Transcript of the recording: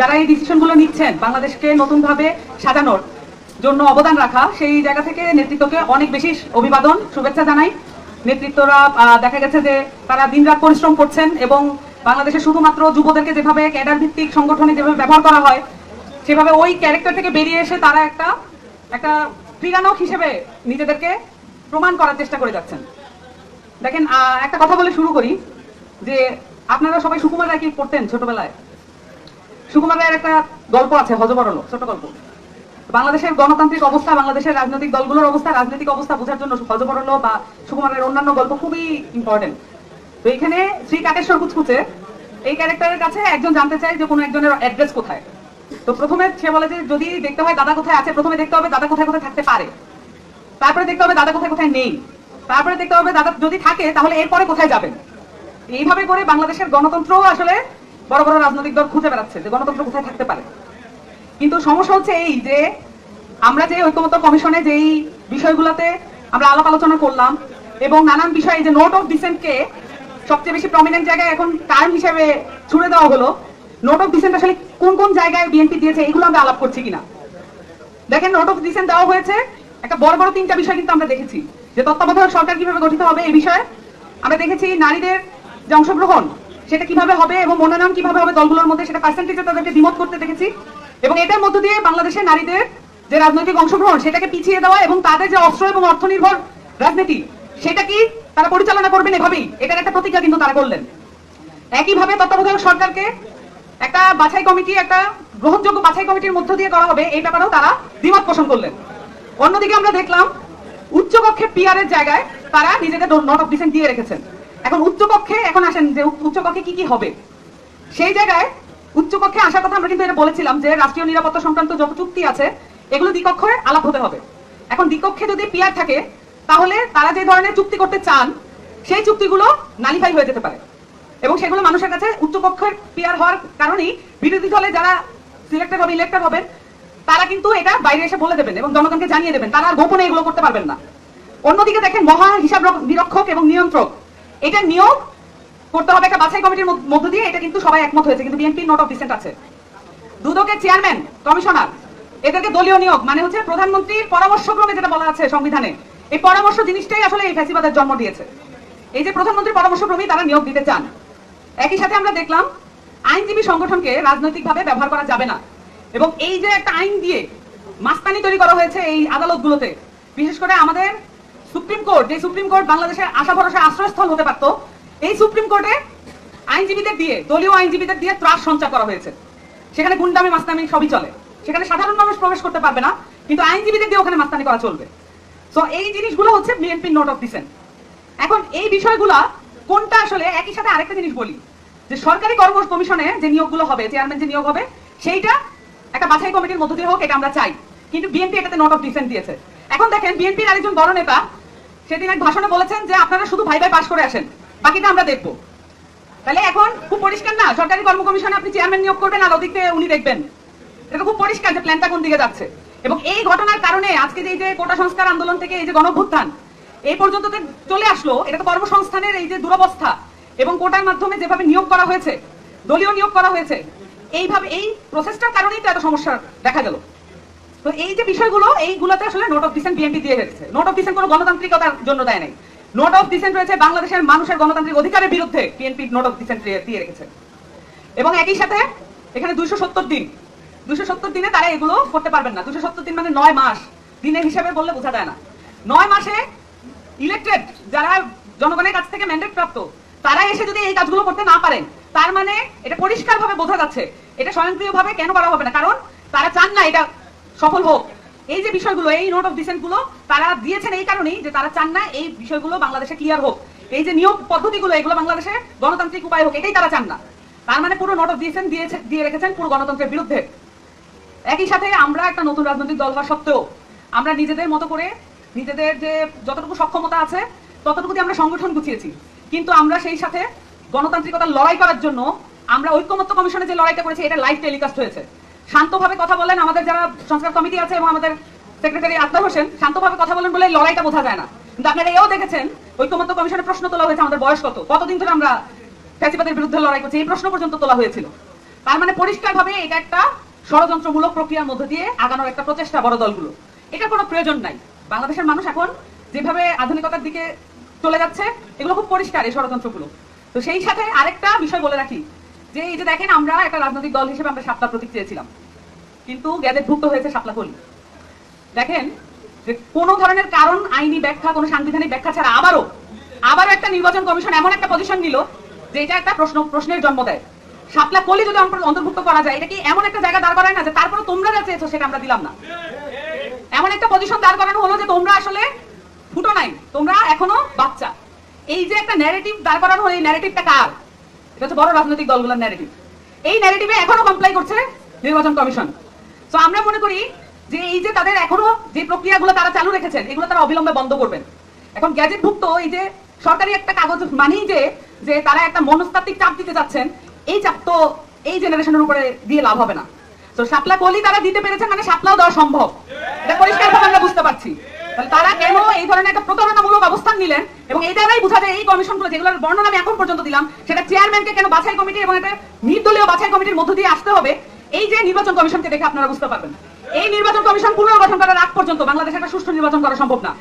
যারা এই ডিসিশনগুলো নিচ্ছেন, বাংলাদেশকে নতুনভাবে সাজানোর জন্য অবদান রাখা, সেই জায়গা থেকে নেতৃত্বকে অনেক বেশি অভিবাদন, শুভেচ্ছা জানাই। নেতৃত্বরা দেখা গেছে যে তারা দিনরাত পরিশ্রম করছেন এবং বাংলাদেশে শুধুমাত্র যুবদেরকে যেভাবে ক্যাডার ভিত্তিক সংগঠনে যেভাবে ব্যবহার করা হয়, সেভাবে ওই ক্যারেক্টার থেকে বেরিয়ে এসে তারা একটা একটা ক্রীড়ানক হিসেবে নিজেদেরকে প্রমাণ করার চেষ্টা করে যাচ্ছেন। দেখেন একটা কথা বলে শুরু করি যে আপনারা সবাই সুকুমার রায় কি পড়তেন ছোটবেলায়? সুকুমার রায়ের একটা গল্প আছে, হজবরল ছোট গল্প। বাংলাদেশের গণতান্ত্রিক অবস্থা, বাংলাদেশের রাজনৈতিক দলগুলোর অবস্থা, রাজনৈতিক অবস্থা বোঝার জন্য হজবরল বা সুকুমারের অন্যান্য গল্প খুবই ইম্পর্টেন্ট তো এখানে শ্রী কাকেশ্বর কুচকুচে এই ক্যারেক্টারের কাছে একজন জানতে চায় যে কোনো একজনের অ্যাড্রেস কোথায়। তো প্রথমে সে বলে যে, যদি দেখতে হয় দাদা কোথায় আছে, প্রথমে দেখতে হবে দাদা কোথায় কোথায় থাকতে পারে। তারপরে দেখতে হবে দাদা কোথায় কোথায় নেই। তারপরে দেখতে হবে দাদা যদি থাকে, তাহলে এরপরে কোথায় যাবেন? এইভাবে করে বাংলাদেশের গণতন্ত্র আসলে বড় বড় রাজনৈতিক দল খুঁজে বেড়াচ্ছে যে গণতন্ত্র কোথায় থাকতে পারে। কিন্তু সমস্যা হচ্ছে এই যে আমরা যে ঐক্যমত্য কমিশনে যেই বিষয়গুলোতে আমরা আলাপ আলোচনা করলাম এবং নানান বিষয়ে যে নোট অফ ডিসেন্টকে সবচেয়ে বেশি প্রমিনেন্ট জায়গায় এখন টার্ম হিসেবে ছুড়ে দেওয়া হলো। নোট অফ ডিসেন্ট আসলে কোন কোন জায়গায় বিএনপি দিয়েছে এগুলো আমরা আলাপ করছি কিনা। দেখেন নোট অফ ডিসেন্ট দেওয়া হয়েছে, একটা বড় বড় তিনটা বিষয় কিন্তু আমরা দেখেছি। যে তত্ত্বাবধায়ক সরকার কীভাবে গঠিত হবে এই বিষয়ে আমরা দেখেছি নারীদের যে অংশগ্রহণ সেটা কীভাবে হবে এবং মনোনয়ন কীভাবে হবে দলগুলোর মধ্যে, সেটা পার্সেন্টেজে তাদেরকে দ্বিমত করতে দেখেছি। এবং এটার মধ্য দিয়ে বাংলাদেশের নারীদের যে রাজনৈতিক অংশগ্রহণ, সেটাকে পিছিয়ে দেওয়া এবং তাদের যে অস্ত্র এবং অর্থনির্ভর রাজনীতি, সেটা কি তারা পরিচালনা করবেন এভাবেই? এটার একটা প্রতিজ্ঞা কিন্তু তারা করলেন। একইভাবে তত্ত্বাবধায়ক সরকারকে একটা বাছাই কমিটি, একটা গ্রহণযোগ্য বাছাই কমিটির মধ্য দিয়ে করা হবে, এই ব্যাপারেও তারা দ্বিমত পোষণ করলেন। অন্যদিকে আমরা দেখলাম, উচ্চকক্ষে পিআর এর জায়গায় তারা নিজেদের নোট অফ ডিসেন্ট দিয়ে রেখেছেন। এখন উচ্চকক্ষে এখন আসেন যে উচ্চকক্ষে কি কি হবে? সেই জায়গায় উচ্চকক্ষে আসার কথা আমরা কিন্তু এটা বলেছিলাম যে রাষ্ট্রীয় নিরাপত্তা সংক্রান্ত যত চুক্তি আছে, এগুলো দ্বিকক্ষে আলাপ হতে হবে। এখন দ্বিকক্ষে যদি পিআর থাকে, তাহলে তারা যে ধরনের চুক্তি করতে চান, সেই চুক্তিগুলো নালিফাই হয়ে যেতে পারে। এবং সেগুলো মানুষের কাছে উচ্চকক্ষের পিয়ার হওয়ার কারণেই বিরোধী দলে যারা সিলেক্টেড হবে ইলেক্টেড হবেন, তারা কিন্তু এটা বাইরে এসে বলে দেবেন এবং জনগণকে জানিয়ে দেবেন, তারা আর গোপনে এগুলো করতে পারবেন না। অন্যদিকে দেখেন মহা হিসাব রক- নিরীক্ষক এবং নিয়ন্ত্রক। এটা নিয়োগ করতে হবে একটা বাছাই কমিটির মধ্য- দিয়ে, এটা কিন্তু সবাই একমত হয়েছে, কিন্তু বিএনপি নোট অফ ডিসেন্ট আছে। দুদকের চেয়ারম্যান কমিশনার, এদেরকে দলীয় নিয়োগ মানে হচ্ছে প্রধানমন্ত্রীর পরামর্শক্রমে যেটা বলা আছে সংবিধানে, এই পরামর্শ জিনিসটাই আসলে এই ফ্যাসিবাদের জন্ম দিয়েছে। এই যে প্রধানমন্ত্রীর পরামর্শক্রমেই তারা নিয়োগ দিতে চান, একই সাথে আমরা দেখলাম আইনজীবী সংগঠনকে রাজনৈতিকভাবে ব্যবহার করা যাবে না। এবং এই যে একটা আইন দিয়ে মাস্তানি তৈরি করা হয়েছে এই আদালতগুলোতে, বিশেষ করে আমাদের সুপ্রিম কোর্ট, যে সুপ্রিম কোর্ট বাংলাদেশের আশা ভরসা আশ্রয়স্থল হতে পারত, এই সুপ্রিম কোর্টে আইনজীবীদের দিয়ে, দলীয় আইনজীবীদের দিয়ে ত্রাস সঞ্চার করা হয়েছে। সেখানে গুন্ডামি, মাস্তানি সবই চলে। সেখানে সাধারণ মানুষ প্রবেশ করতে পারবে না, কিন্তু আইনজীবীদের দিয়ে ওখানে মাস্তানি করা চলবে। সো এই জিনিসগুলো হচ্ছে বিএনপির নোট অফ ডিসেন্ট এখন এই বিষয়গুলা কোনটা আসলে? একই সাথে আরেকটা জিনিস বলি। যে সরকারি কর্ম কমিশনে যে নিয়োগগুলো হবে চেয়ারম্যান যে নিয়োগ হবে, সেইটা একটা বাছাই কমিটির মধ্য দিয়ে হোক, এটা আমরা চাই। কিন্তু বিএনপি এটাতে নোট অফ ডিসেন্ট দিয়েছে। এখন দেখেন বিএনপির আরেকজন বড় নেতা সেদিন এক ভাষণে বলেছেন যে আপনারা শুধু ভাই ভাই পাশ করে আসেন, বাকিটা আমরা দেখব। তাহলে এখন খুব পরিষ্কার না? সরকারি কর্ম কমিশনে আপনি চেয়ারম্যান নিয়োগ করবেন আর ওদিকে উনি দেখবেন। এটা খুব পরিষ্কার যে প্ল্যানটা কোন দিকে যাচ্ছে। এবং এই ঘটনার কারণে আজকে যে কোটা সংস্কার আন্দোলন থেকে এই যে গণভ্যুত্থান, এই পর্যন্ত চলে আসলো, এটা তো কর্মসংস্থানের এই যে দুরবস্থা এবং কোটার মাধ্যমে যেভাবে নিয়োগ করা হয়েছে, দলীয় নিয়োগ করা হয়েছে, এইভাবে এই প্রসেসটার কারণেই তো এত সমস্যা দেখা গেল। তো এই যে বিষয়গুলো, এইগুলোতে আসলে নোট অফ ডিসেন্ট বিএনপি দিয়ে রেখেছে নোট অফ ডিসেন্ট কোনো গণতান্ত্রিকতার জন্য দেয় নাই। নোট অফ ডিসেন্ট রয়েছে বাংলাদেশের মানুষের গণতান্ত্রিক অধিকারের বিরুদ্ধে বিএনপি নোট অফ ডিসেন্ট দিয়ে রেখেছে। এবং একই সাথে এখানে দুইশো সত্তর দিন। দুশো সত্তর দিনে তারা এগুলো করতে পারবেন না। দুশো সত্তর দিন মানে নয় মাস। দিনের হিসাবে বললে বোঝা যায় না। নয় মাসে ইলেক্টেড যারা জনগণের কাছ থেকে ম্যান্ডেট প্রাপ্ত, তারা এসে যদি এই কাজগুলো করতে না পারেন, তার মানে এটা পরিষ্কারভাবে বোঝা যাচ্ছে। এটা স্বয়ংক্রিয়ভাবে কেন করা হবে না? কারণ তারা চান না এটা সফল হোক। এই যে বিষয়গুলো, এই নোট অফ ডিসেন্টগুলো, তারা দিয়েছেন এই কারণেই যে তারা চান না এই বিষয়গুলো বাংলাদেশে ক্লিয়ার হোক। এই যে নিয়োগ পদ্ধতিগুলো, এগুলো বাংলাদেশে গণতান্ত্রিক উপায় হোক, এটাই তারা চান না। তার মানে পুরো নোট অফ ডিসেন্ট দিয়েছে, দিয়ে রেখেছেন পুরো গণতন্ত্রের বিরুদ্ধে। একই সাথে আমরা একটা নতুন রাজনৈতিক দল হওয়া সত্ত্বেও, আমরা নিজেদের মতো করে, নিজেদের যে যতটুকু সক্ষমতা আছে ততটুকু আমরা সংগঠন গুছিয়েছি। কিন্তু আমরা সেই সাথে গণতান্ত্রিকতার লড়াই করার জন্য, আমরা ঐক্যমত্য কমিশনে যে লড়াইটা করেছি, এটা লাইভ টেলিকাস্ট হয়েছে। শান্তভাবে কথা বলেন, আমাদের যারা সংস্কার কমিটি আছে এবং আমাদের সেক্রেটারি আক্তার হোসেন, শান্তভাবে কথা বলেন বলে লড়াইটা বোঝা যায় না। কিন্তু আপনারা এও দেখেছেন, ঐক্যমত্য কমিশনের প্রশ্ন তোলা হয়েছে আমাদের বয়স কত, কতদিন ধরে আমরা ফ্যাসিবাদের বিরুদ্ধে লড়াই করছি, এই প্রশ্ন পর্যন্ত তোলা হয়েছিল। তার মানে পরিষ্কারভাবে এটা একটা ষড়যন্ত্রমূলক প্রক্রিয়ার মধ্যে দিয়ে আগানোর একটা প্রচেষ্টা বড় দলগুলো। এটা কোনো প্রয়োজন নাই। বাংলাদেশের মানুষ এখন যেভাবে আধুনিকতার দিকে চলে যাচ্ছে, এগুলো খুব পরিষ্কার এই ষড়যন্ত্রগুলো। তো সেই সাথে আরেকটা বিষয় বলে রাখি, যে এই যে দেখেন আমরা একটা রাজনৈতিক দল হিসেবে আমরা সাতটা প্রতীক চেয়েছিলাম। কিন্তু গ্যাজেটভুক্ত হয়েছে সাপলা কলি। দেখেন যে কোনো ধরনের কারণ, আইনি ব্যাখ্যা, কোনো সাংবিধানিক ব্যাখ্যা ছাড়া আবারও আবারও একটা নির্বাচন কমিশন এমন একটা পজিশন নিল যে এটা একটা প্রশ্ন, প্রশ্নের জন্ম দেয়। সাপলা কলি যদি অন্তর্ভুক্ত করা যায়, এটা কি এমন একটা জায়গা দাঁড় করায় না যে তারপরে তোমরা যা চেয়েছো সেটা আমরা দিলাম না? এমন একটা পজিশন দাঁড় করানো হলো যে তোমরা আসলে ফুটো নাই, তোমরা এখনও বাচ্চা। এই যে একটা ন্যারেটিভ দাঁড় করানো হলো, এই ন্যারেটিভটা কার? এটা হচ্ছে বড় রাজনৈতিক দলগুলোর ন্যারেটিভ এই ন্যারেটিভে এখনও কমপ্লাই করছে নির্বাচন কমিশন। তো আমরা মনে করি যে এই যে তাদের এখনও যে প্রক্রিয়াগুলো তারা চালু রেখেছেন, এগুলো তারা অবিলম্বে বন্ধ করবেন। এখন গ্যাজেটভুক্ত এই যে সরকারি একটা কাগজ মানেই যে যে তারা একটা মনস্তাত্ত্বিক চাপ দিতে যাচ্ছেন, এই চাপ তো এই জেনারেশনের উপরে দিয়ে লাভ হবে না। তো শাপলা কলি তারা দিতে পেরেছেন মানে শাপলাও দেওয়া সম্ভব। এটা পরিষ্কারভাবে আমরা বুঝতে পারছি। তাহলে তারা কেন এই ধরনের একটা প্রতারণামূলক অবস্থান নিলেন এবং এই দ্বারাই বোঝা যায় এই কমিশনগুলো যেগুলোর বর্ণনা আমি এখন পর্যন্ত দিলাম, সেটা চেয়ারম্যানকে কেন বাছাই কমিটি এবং একটা নির্দলীয় বাছাই কমিটির মধ্য দিয়ে আসতে হবে এই যে নির্বাচন কমিশনকে দেখে আপনারা বুঝতে পারবেন। এই নির্বাচন কমিশন পুনর্গঠন করার আগ পর্যন্ত বাংলাদেশে একটা সুষ্ঠু নির্বাচন করা সম্ভব না।